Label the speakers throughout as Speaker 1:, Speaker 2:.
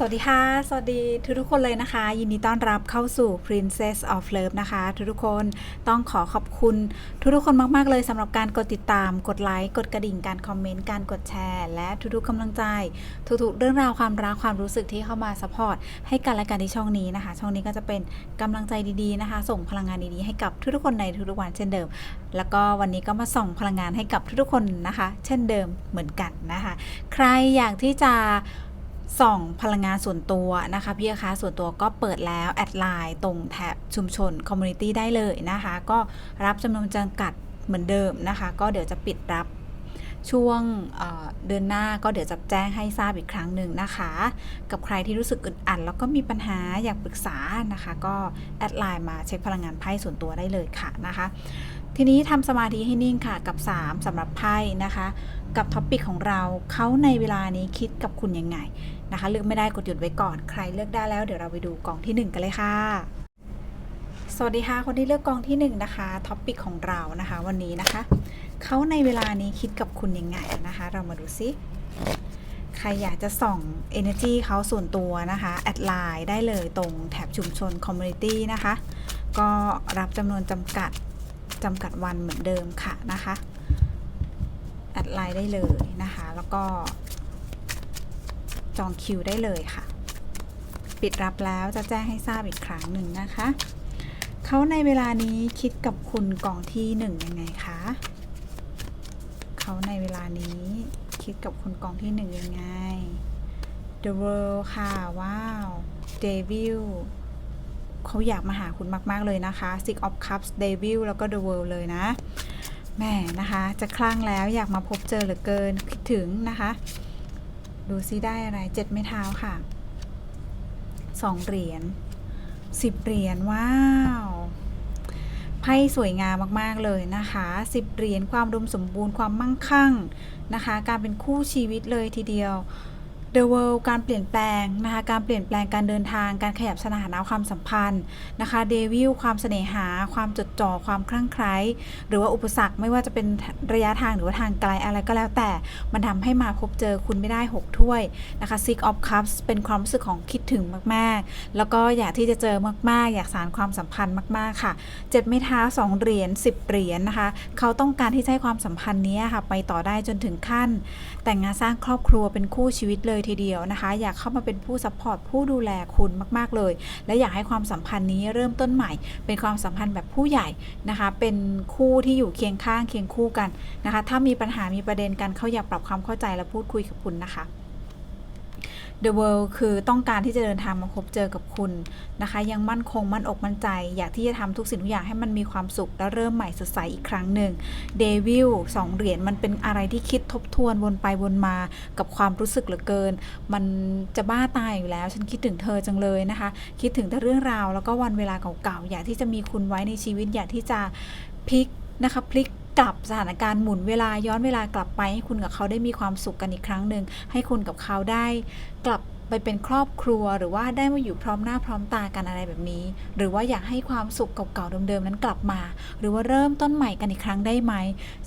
Speaker 1: สวัสดีค่ะ สวัสดีทุกทุกคนเลยนะคะ ยินดีต้อนรับเข้าสู่ Princess of Love นะคะ ทุกทุกคนต้องขอขอบคุณ ทุกทุกคนมาก ๆ เลยสำหรับการกดติดตาม กดไลค์กดกระดิ่งการคอมเมนต์การกดแชร์ และทุกๆกำลังใจ ทุกๆ เรื่องราวความรักความรู้สึกที่เข้ามาสปอร์ตให้กันและกันที่ช่องนี้นะคะ ช่องนี้ก็จะเป็นกำลังใจดีๆนะคะ ส่งพลังงานดีๆให้กับทุกๆคนในทุกๆวันเช่นเดิม แล้วก็วันนี้ก็มาส่งพลังงานให้กับทุกๆคนนะคะ เช่นเดิมเหมือนกันนะคะ ใครอยากที่จะ ส่องพลังงานส่วนตัวนะคะพี่คะส่วนตัวก็เปิดแล้ว แอดไลน์ตรงแท็บชุมชนคอมมูนิตี้ได้เลยนะคะ ก็รับจำนวนจำกัดเหมือนเดิมนะคะ ก็เดี๋ยวจะปิดรับช่วงเเดือนหน้าก็เดี๋ยวจะแจ้งให้ทราบอีกครั้งหนึ่งนะคะ กับใครที่รู้สึกอึดอัดแล้วก็มีปัญหาอยากปรึกษานะคะ ก็แอดไลน์มาเช็คพลังงานไพ่ส่วนตัวได้เลยค่ะนะคะ ทีนี้ทำสมาธิให้นิ่งค่ะกับ 3สำหรับไพ่นะคะ กับท็อปิกของเราเขาในเวลานี้คิดกับคุณยังไง นะคะ เลือกไม่ได้กดหยุดไว้ก่อน ใครเลือกได้แล้วเดี๋ยวเราไปดูกองที่ 1 กันเลยค่ะ สวัสดีค่ะ คนที่เลือกกองที่ 1 นะคะท็อปิกของเรานะคะ วันนี้นะคะเขาในเวลานี้คิดกับคุณยังไงนะคะ เรามาดูซิใครอยากจะส่อง Energy เขาส่วนตัวนะคะ แอดไลน์ได้เลยตรงแถบชุมชน Community นะคะ ก็รับจำนวนจำกัดจำกัดวันเหมือนเดิมค่ะนะคะ แอดไลน์ได้เลยนะคะ แล้วก็ จองคิวได้เลยค่ะ ปิดรับแล้วจะแจ้งให้ทราบอีกครั้งหนึ่งนะคะเขาในเวลานี้คิดกับคุณกองที่หนึ่งยังไงคะเขาในเวลานี้คิดกับคุณกองที่หนึ่งยังไง The World ค่ะว้าว Devil เขาอยากมาหาคุณมาก ๆ เลยนะคะ Six of Cups Devil แล้วก็ The World เลยนะแม่นะคะ จะคลั่งแล้วอยากมาพบเจอเหลือเกินคิดถึงนะคะ ดูซิได้อะไรเจ็ดไม้เท้าค่ะสองเหรียญสิบเหรียญว้าวไพ่สวยงามมากๆเลยนะคะสิบเหรียญความรุมสมบูรณ์ความมั่งคั่งนะคะ การเป็นคู่ชีวิตเลยทีเดียว The World การเปลี่ยนแปลงนะคะการเปลี่ยนแปลงการเดินทางการขยับสถานะความสัมพันธ์นะคะเดวิลความเสน่หา ความจดจ่อความคลั่งไคล้หรือว่าอุปสรรคไม่ว่าจะเป็นระยะทางหรือว่าทางไกลอะไรก็แล้วแต่ มันทำให้มาพบเจอคุณไม่ได้ 6 ถ้วยนะคะ Six of Cups เป็นความรู้สึกของคิดถึงมากๆ แล้วก็อยากที่จะเจอมากๆ อยากสานความสัมพันธ์มากๆค่ะเจ็ดไม้เท้าสองเหรียญ10เหรียญนะคะ เขาต้องการที่จะให้ความสัมพันธ์นี้ค่ะไปต่อได้จนถึงขั้น แต่งงานสร้างครอบครัวเป็นคู่ชีวิตเลยทีเดียวนะคะ อยากเข้ามาเป็นผู้ซัพพอร์ตผู้ดูแลคุณมากๆเลย และอยากให้ความสัมพันธ์นี้เริ่มต้นใหม่ เป็นความสัมพันธ์แบบผู้ใหญ่นะคะ เป็นคู่ที่อยู่เคียงข้างเคียงคู่กันนะคะ ถ้ามีปัญหามีประเด็นกันเขาอยากปรับความเข้าใจและพูดคุยกับคุณนะคะ The World คือต้องการที่จะเดินทางมาพบเจอกับคุณนะคะ ยังมั่นคงมั่นอกมั่นใจ อยากที่จะทำทุกสิ่งทุกอย่างให้มันมีความสุข และเริ่มใหม่สดใสอีกครั้งหนึ่ง เดวิลสองเหรียญมันเป็นอะไรที่คิดทบทวนวนไปวนมากับความรู้สึกเหลือเกิน มันจะบ้าตายอยู่แล้ว ฉันคิดถึงเธอจังเลยนะคะ คิดถึงแต่เรื่องราวแล้วก็วันเวลาเก่าๆอยากที่จะมีคุณไว้ในชีวิตอยากที่จะพลิกนะคะพลิก กลับสถานการณ์หมุนเวลาย้อนเวลากลับไปให้คุณกับเขาได้มีความสุขกันอีกครั้งหนึ่งให้คุณกับเขาได้กลับ ไปเป็นครอบครัวหรือว่าได้มาอยู่พร้อมหน้าพร้อมตากันอะไรแบบนี้ หรือว่าอยากให้ความสุขเก่าๆเดิมๆนั้นกลับมา หรือว่าเริ่มต้นใหม่กันอีกครั้งได้ไหม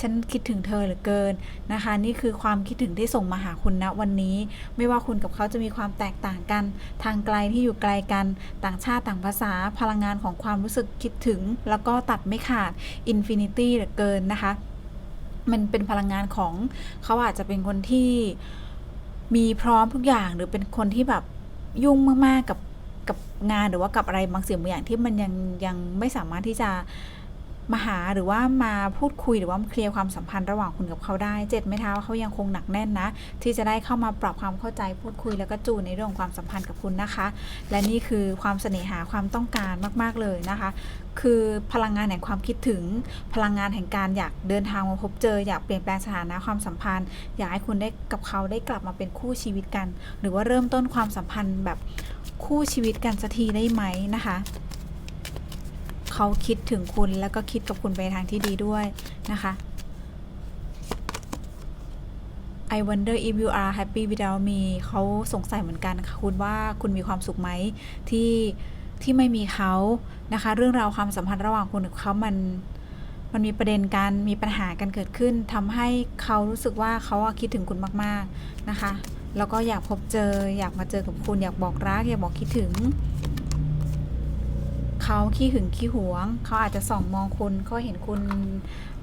Speaker 1: ฉันคิดถึงเธอเหลือเกินนะคะ นี่คือความคิดถึงที่ส่งมาหาคุณณวันนี้ ไม่ว่าคุณกับเขาจะมีความแตกต่างกัน ทางไกลที่อยู่ไกลกัน ต่างชาติต่างภาษาพลังงานของความรู้สึกคิดถึง แล้วก็ตัดไม่ขาดอินฟินิตี้เหลือเกินนะคะ มันเป็นพลังงานของเขาอาจจะเป็นคนที่ มีพร้อมทุกอย่างหรือเป็นคนที่แบบยุ่งมากๆกับกับงานหรือว่ากับอะไรบางสิ่งบางอย่างที่มันยังยังไม่สามารถที่จะ มาหาหรือว่ามาพูดคุยหรือว่าเคลียร์ความสัมพันธ์ระหว่างคุณกับเขาได้เจ็ดไม่ท้าเขายังคงหนักแน่นนะ ที่จะได้เข้ามาปรับความเข้าใจพูดคุยแล้วก็จูนในเรื่องของความสัมพันธ์กับคุณนะคะ และนี่คือความเสน่หาความต้องการมาก ๆเลยนะคะ คือพลังงานแห่งความคิดถึง พลังงานแห่งการอยากเดินทางมาพบเจอ อยากเปลี่ยนแปลงสถานะความสัมพันธ์ อยากให้คุณได้กับเขาได้กลับมาเป็นคู่ชีวิตกัน หรือว่าเริ่มต้นความสัมพันธ์แบบคู่ชีวิตกันสักทีได้ไหมนะคะ เขาคิดถึงคุณแล้วก็คิดกับคุณไปทางที่ดีด้วยนะคะ I wonder if you are happy without me เขาสงสัยเหมือนกันค่ะคุณว่าคุณมีความสุขไหมที่ที่ไม่มีเขานะคะ เรื่องราวความสัมพันธ์ระหว่างคุณกับเขามันมันมีประเด็นกันมีปัญหากันเกิดขึ้นทำให้เขารู้สึกว่าเขาคิดถึงคุณมากๆนะคะ แล้วก็อยากพบเจออยากมาเจอกับคุณอยากบอกรักอยากบอกคิดถึง เขาขี้หึงขี้หวง เขาอาจจะส่องมองคุณเขาเห็นคุณ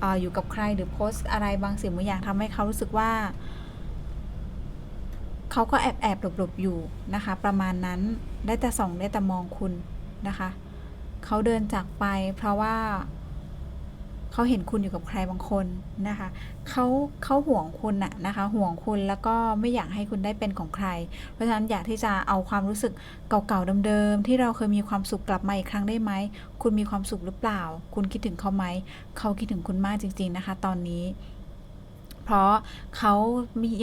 Speaker 1: ออยู่กับใครหรือโพสต์อะไรบางสิ่งบางอย่างทำให้เขารู้สึกว่า เขาก็แอบแอบหลบหลบๆอยู่นะคะ ประมาณนั้นได้แต่ส่องได้แต่มองคุณนะคะ เขาเดินจากไปเพราะว่า เขาเห็นคุณอยู่กับใครบางคนนะคะเขาเขาห่วงคุณอะนะคะห่วงคุณแล้วก็ไม่อยากให้คุณได้เป็นของใคร เพราะฉะนั้นอยากที่จะเอาความรู้สึกเก่าๆเดิมๆที่เราเคยมีความสุขกลับมาอีกครั้งได้ไหมคุณมีความสุขหรือเปล่า คุณคิดถึงเขาไหมเขาคิดถึงคุณมากจริง ๆนะคะ ตอนนี้ เพราะเขา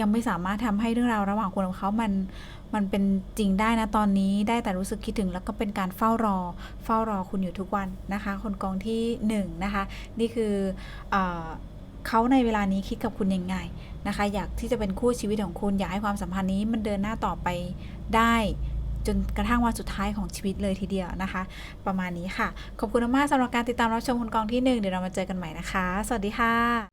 Speaker 1: ยังไม่สามารถทำให้เรื่องราวระหว่างคุณกับเขามันมันเป็นจริงได้นะตอนนี้ได้แต่รู้สึกคิดถึงแล้วก็เป็นการเฝ้ารอ เฝ้ารอคุณอยู่ทุกวันนะคะ คนกองที่หนึ่งนะคะ นี่คือเอเขาในเวลานี้คิดกับคุณยังไงนะคะ อยากที่จะเป็นคู่ชีวิตของคุณ อยากให้ความสัมพันธ์นี้มันเดินหน้าต่อไปได้จนกระทั่งวันสุดท้ายของชีวิตเลยทีเดียวนะคะ ประมาณนี้ค่ะ ขอบคุณมากสำหรับการติดตามรับชมคนกองที่หนึ่งเดี๋ยวเรามาเจอกันใหม่นะคะ สวัสดีค่ะ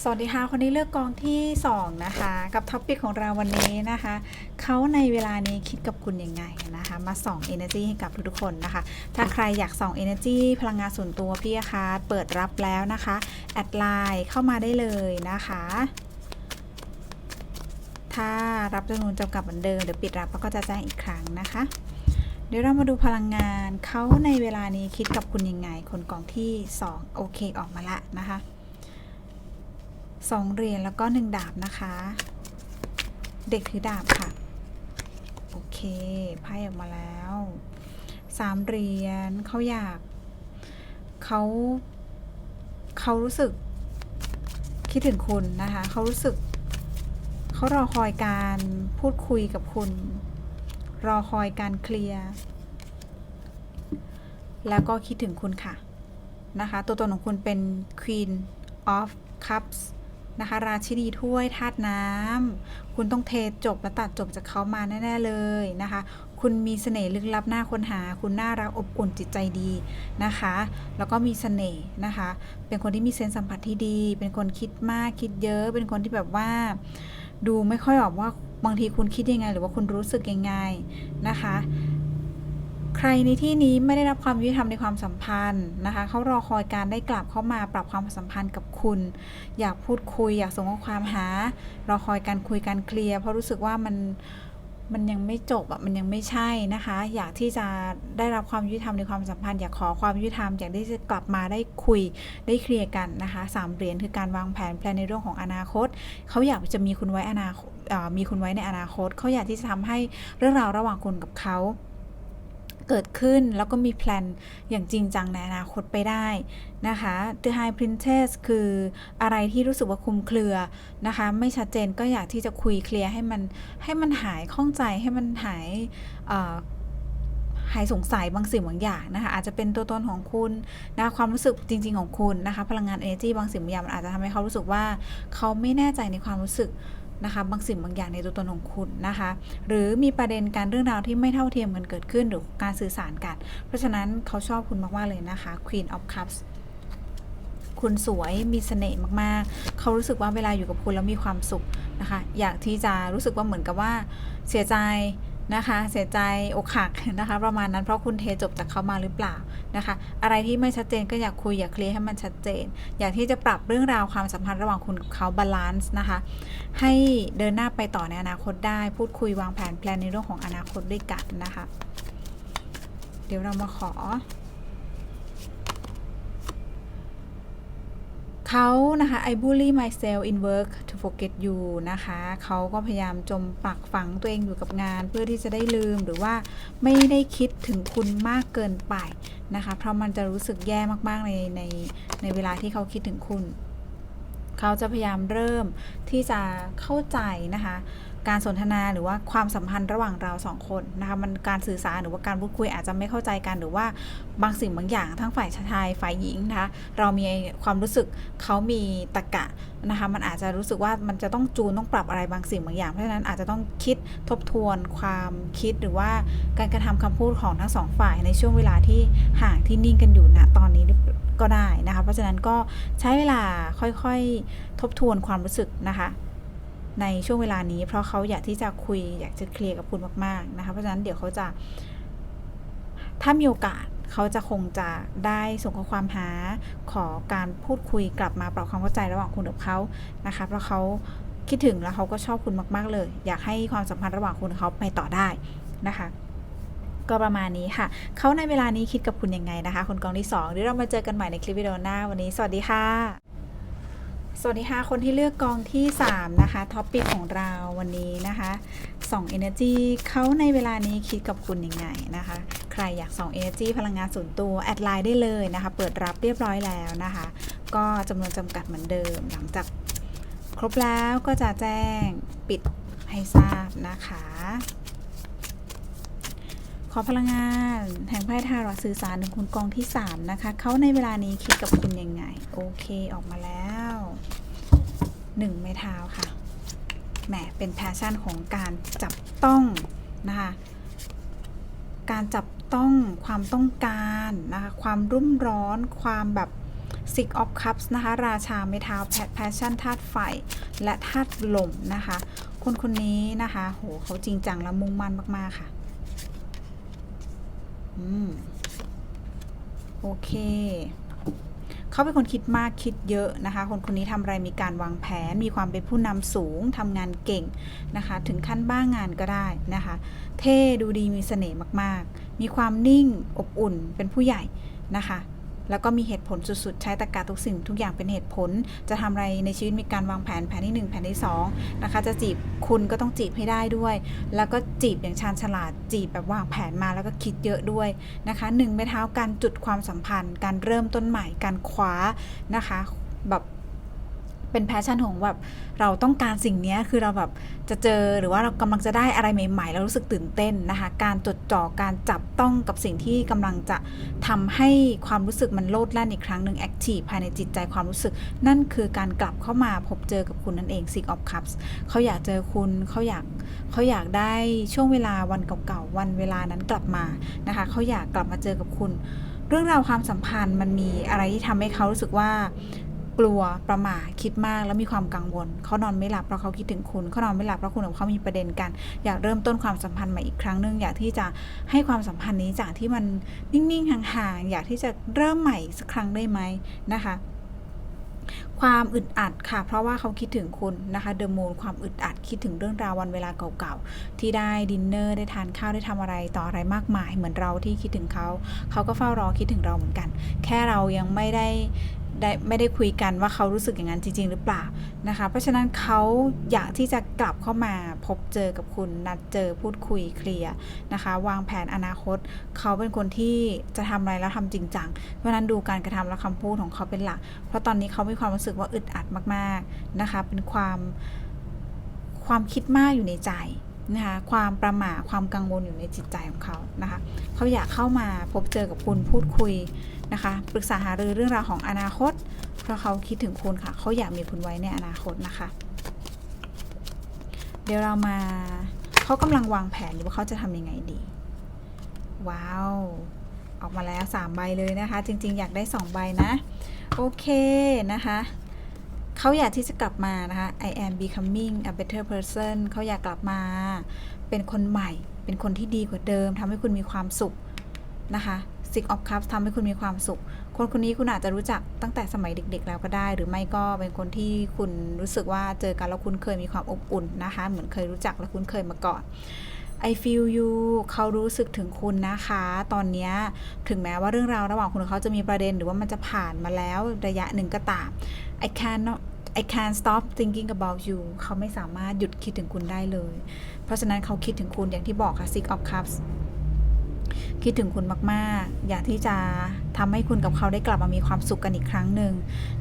Speaker 1: สวัสดีค่ะคนนี้เลือกกองที่ 2 นะคะ กับท็อปิกของเราวันนี้นะคะเขาในเวลานี้คิดกับคุณยังไงนะคะ มาส่อง Energy ให้กับทุกๆคนนะคะ ถ้าใครอยากส่อง Energy พลังงานส่วนตัวพี่อาคาเปิดรับแล้วนะคะ แอดไลน์เข้ามาได้เลยนะคะ ถ้ารับจำนวนจำกัดเหมือนเดิมเดี๋ยวปิดรับแล้วก็จะแจ้งอีกครั้งนะคะ เดี๋ยวเรามาดูพลังงานเขาในเวลานี้คิดกับคุณยังไง คนกองที่ 2 โอเคออกมาละนะคะ สองเหรียญแล้วก็หนึ่งดาบนะคะ เด็กถือดาบค่ะ โอเคไพ่ออกมาแล้วสามเหรียญเขาอยากเขาเขารู้สึกคิดถึงคุณนะคะเขารู้สึกเขารอคอยการพูดคุยกับคุณ รอคอยการเคลียร์แล้วก็คิดถึงคุณค่ะนะคะ ตัวตนของคุณเป็น Queen of Cups นะคะ ราชินีถ้วยธาตุน้ำคุณต้องเทจบและตัดจบจากเขามาแน่ๆเลยนะคะ คุณมีเสน่ห์ลึกลับหน่าค้นหา คุณน่ารักอบอุ่นจิตใจดีนะคะ แล้วก็มีเสน่ห์นะคะ เป็นคนที่มีเซนส์สัมผัสที่ดี เป็นคนคิดมากคิดเยอะ เป็นคนที่แบบว่า ดูไม่ค่อยออกว่าบางทีคุณคิดยังไง หรือว่าคุณรู้สึกยังไงนะคะ ใครในที่นี้ไม่ได้รับความยุติธรรมในความสัมพันธ์นะคะเขารอคอยการได้กลับเข้ามาปรับความสัมพันธ์กับคุณ อยากพูดคุย อยากส่งข้อความหา รอคอยการคุยการเคลียร์เพราะรู้สึกว่ามันมันยังไม่จบอะมันยังไม่ใช่นะคะ อยากที่จะได้รับความยุติธรรมในความสัมพันธ์อยากขอความยุติธรรมอยากที่จะกลับมาได้คุยได้เคลียร์กันนะคะสามเหรียญคือการวางแผนแพลนในเรื่องของอนาคตเขาอยากจะมีคุณไว้อนาคตเอ่อมีคุณไว้ในอนาคตเขาอยากที่จะทำให้เรื่องราวระหว่างคุณกับเขา เกิดขึ้นแล้วก็มีแพลนอย่างจริงจังในอนาคตไปได้นะคะ The High Princess คืออะไรที่รู้สึกว่าคลุมเครือนะคะ ไม่ชัดเจนก็อยากที่จะคุยเคลียร์ให้มันให้มันหายข้องใจให้มันหายหายสงสัยบางสิ่งบางอย่างนะคะ อาจจะเป็นตัวตนของคุณนะความรู้สึกจริง ๆ ของคุณนะคะ พลังงาน energy บางสิ่งบางอย่างมันอาจจะทำให้เขารู้สึกว่าเขาไม่แน่ใจในความรู้สึก นะคะบางสิ่งบางอย่างในตัวตนของคุณนะคะ หรือมีประเด็นการเรื่องราวที่ไม่เท่าเทียมกันเกิดขึ้นหรือการสื่อสารกัน เพราะฉะนั้นเขาชอบคุณมากๆเลยนะคะ Queen of Cups คุณสวยมีเสน่ห์มากๆ เขารู้สึกว่าเวลาอยู่กับคุณแล้วมีความสุขนะคะ อยากที่จะรู้สึกว่าเหมือนกับว่าเสียใจ นะคะ เสียใจอกหักนะคะ ประมาณนั้นเพราะคุณเทจบจากเขามาหรือเปล่านะคะ อะไรที่ไม่ชัดเจนก็อยากคุยอยากเคลียร์ให้มันชัดเจน อยากที่จะปรับเรื่องราวความสัมพันธ์ระหว่างคุณกับเขาบาลานซ์นะคะ ให้เดินหน้าไปต่อในอนาคตได้ พูดคุยวางแผนแพลนในเรื่องของอนาคตด้วยกันนะคะ เดี๋ยวเรามาขอ เขานะคะ I bully myself in work to forget you นะคะ เขาก็พยายามจมปักฝังตัวเองอยู่กับงาน เพื่อที่จะได้ลืมหรือว่าไม่ได้คิดถึงคุณมากเกินไปนะคะ เพราะมันจะรู้สึกแย่มากๆในในในเวลาที่เขาคิดถึงคุณ เขาจะพยายามเริ่มที่จะเข้าใจนะคะ การสนทนาหรือว่าความสัมพันธ์ระหว่างเราสองคนนะคะมันการสื่อสารหรือว่าการพูดคุยอาจจะไม่เข้าใจกันหรือว่าบางสิ่งบางอย่างทั้งฝ่ายชายฝ่ายหญิงนะคะเรามีความรู้สึกเขามีตะกะนะคะมันอาจจะรู้สึกว่ามันจะต้องจูนต้องปรับอะไรบางสิ่งบางอย่างเพราะฉะนั้นอาจจะต้องคิดทบทวนความคิดหรือว่าการกระทำคำพูดของทั้งสองฝ่ายในช่วงเวลาที่ห่างที่นิ่งกันอยู่ณตอนนี้ก็ได้นะคะเพราะฉะนั้นก็ใช้เวลาค่อยๆทบทวนความรู้สึกนะคะ ในช่วงเวลานี้ เพราะเขาอยากที่จะคุยอยากจะเคลียร์กับคุณมากๆนะคะเพราะฉะนั้นเดี๋ยวเขาจะ ถ้ามีโอกาสเขาจะคงจะได้ส่งข้อความหาขอการพูดคุยกลับมาปรับความเข้าใจระหว่างคุณกับเขานะคะเพราะเขาคิดถึงแล้วเขาก็ชอบคุณมาก ๆ เลย อยากให้ความสัมพันธ์ระหว่างคุณกับเขาไปต่อได้นะคะ ก็ประมาณนี้ค่ะ เขาในเวลานี้คิดกับคุณยังไงนะคะ คนกองที่2เดี๋ยวเรามาเจอกันใหม่ในคลิปวิดีโอหน้าวันนี้ สวัสดีค่ะ สวัสดีค่ะ คนที่เลือกกองที่ 3 นะคะท็อปปิกของเราวันนี้นะคะ2 Energy เขาในเวลานี้คิดกับคุณยังไงนะคะ ใครอยาก2 Energy พลังงานส่วนตัว แอดไลน์ได้เลยนะคะ เปิดรับเรียบร้อยแล้วนะคะ ก็จำนวนจำกัดเหมือนเดิม หลังจากครบแล้วก็จะแจ้งปิดให้ทราบนะคะ ขอพลังงานแห่งไพ่ทารอสื่อสารถึงคุณกองที่ 3 นะคะเขาในเวลานี้คิดกับคุณยังไง โอเคออกมาแล้ว หนึ่งไม้เท้าค่ะแหมเป็นแพชชั่นของการจับต้องนะคะการจับต้องความต้องการนะคะความรุ่มร้อนความแบบ Six of Cups นะคะราชาไม้เท้าแพชชั่นธาตุไฟและธาตุลมนะคะ คนคนนี้นะคะโหเขาจริงจังและมุ่งมั่นมาก ๆ ค่ะ อืม โอเค เขาเป็นคนคิดมากคิดเยอะนะคะ คนคนนี้ทำอะไรมีการวางแผน มีความเป็นผู้นำสูงทำงานเก่งนะคะ ถึงขั้นบ้างงานก็ได้นะคะ เท่ดูดีมีเสน่ห์มากๆ มีความนิ่งอบอุ่นเป็นผู้ใหญ่นะคะ แล้วก็มีเหตุผลสุดๆ ใช้ตรรกะทุกสิ่งทุกอย่างเป็นเหตุผล จะทำอะไรในชีวิตมีการวางแผนแผนที่ 1 แผนที่2นะคะ จะจีบคุณก็ต้องจีบให้ได้ด้วย แล้วก็จีบอย่างชาญฉลาด จีบแบบวางแผนมาแล้วก็คิดเยอะด้วยนะคะหนึ่งไม้เท้าการจุดความสัมพันธ์ การเริ่มต้นใหม่การคว้านะคะแบบ เป็นแพชชั่นของแบบเราต้องการสิ่งนี้คือเราแบบจะเจอหรือว่าเรากำลังจะได้อะไรใหม่ๆ แล้วรู้สึกตื่นเต้นนะคะ การจดจ่อการจับต้องกับสิ่งที่กำลังจะทำให้ความรู้สึกมันโลดแล่นอีกครั้งหนึ่งแอคทีฟภายในจิตใจความรู้สึก นั่นคือการกลับเข้ามาพบเจอกับคุณนั่นเอง Six of Cups เขาอยากเจอคุณเขาอยากเขาอยากได้ช่วงเวลาวันเก่าๆวันเวลานั้นกลับมานะคะเขาอยากกลับมาเจอกับคุณ เรื่องราวความสัมพันธ์มันมีอะไรที่ทำให้เขารู้สึกว่า กลัวประหม่าคิดมากแล้วมีความกังวลเขานอนไม่หลับเพราะเขาคิดถึงคุณเขานอนไม่หลับเพราะคุณกับเขามีประเด็นกัน อยากเริ่มต้นความสัมพันธ์ใหม่อีกครั้งหนึ่งอยากที่จะให้ความสัมพันธ์นี้จากที่มันนิ่งๆห่างๆอยากที่จะเริ่มใหม่สักครั้งได้ไหมนะคะความอึดอัดค่ะ เพราะว่าเขาคิดถึงคุณนะคะเดอะมูนความอึดอัดคิดถึงเรื่องราววันเวลาเก่าๆ ที่ได้ดินเนอร์ได้ทานข้าวได้ทำอะไรต่ออะไรมากมาย เหมือนเราที่คิดถึงเขา เขาก็เฝ้ารอคิดถึงเราเหมือนกัน แค่เรายังไม่ได้ ได้ไม่ได้คุยกันว่าเขารู้สึกอย่างนั้นจริง ๆ หรือเปล่านะคะ เพราะฉะนั้นเขาอยากที่จะกลับเข้ามาพบเจอกับคุณนัดเจอพูดคุยเคลียร์นะคะ วางแผนอนาคต เขาเป็นคนที่จะทำอะไรแล้วทำจริงจังเพราะฉะนั้นดูการกระทำและคำพูดของเขาเป็นหลัก เพราะตอนนี้เขามีความรู้สึกว่าอึดอัดมาก ๆนะคะ เป็นความความคิดมากอยู่ในใจนะคะความประหม่าความกังวลอยู่ในจิตใจของเขานะคะ เขาอยากเข้ามาพบเจอกับคุณพูดคุย นะคะปรึกษาหารือเรื่องราวของอนาคต เพราะเขาคิดถึงคุณค่ะเขาอยากมีคุณไว้ในอนาคตนะคะ เดี๋ยวเรามาเขากำลังวางแผนอยู่ว่าเขาจะทำยังไงดี ว้าว ออกมาแล้ว 3 ใบเลยนะคะ จริง ๆ อยากได้ 2 ใบนะ โอเคนะคะเขาอยากที่จะกลับมานะคะ I am becoming a better person เขาอยากกลับมา เป็นคนใหม่ เป็นคนที่ดีกว่าเดิมทำให้คุณมีความสุขนะคะ Six of Cups ทำให้คุณมีความสุข คนคนนี้คุณอาจจะรู้จักตั้งแต่สมัยเด็ก ๆ แล้วก็ได้ หรือไม่ก็เป็นคนที่คุณรู้สึกว่าเจอกันแล้วคุณเคยมีความอบอุ่นนะคะ เหมือนเคยรู้จักและคุณเคยมาก่อน I feel you เขารู้สึกถึงคุณนะคะ ตอนนี้ถึงแม้ว่าเรื่องราวระหว่างคุณกับเขาจะมีประเด็นหรือว่ามันจะผ่านมาแล้วระยะหนึ่งก็ตาม I can't I can't stop thinking about you เขาไม่สามารถหยุดคิดถึงคุณได้เลย เพราะฉะนั้นเขาคิดถึงคุณอย่างที่บอกค่ะ Six of Cups คิดถึงคุณมาก ๆ อยากที่จะทำให้คุณกับเขาได้กลับมามีความสุขกันอีกครั้งหนึ่ง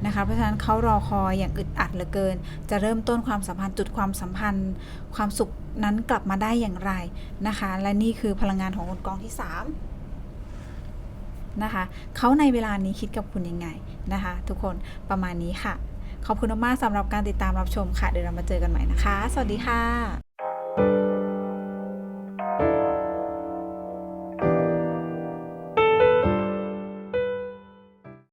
Speaker 1: นะคะ เพราะฉะนั้นเขารอคอยอย่างอึดอัดเหลือเกิน จะเริ่มต้นความสัมพันธ์จุดความสัมพันธ์ ความสุขนั้นกลับมาได้อย่างไรนะคะ และนี่คือพลังงานของคนกองที่ 3นะคะเขาในเวลานี้คิดกับคุณยังไงนะคะ ทุกคนประมาณนี้ค่ะ ขอบคุณมากสำหรับการติดตามรับชมค่ะ เดี๋ยวเรามาเจอกันใหม่นะคะ สวัสดีค่ะ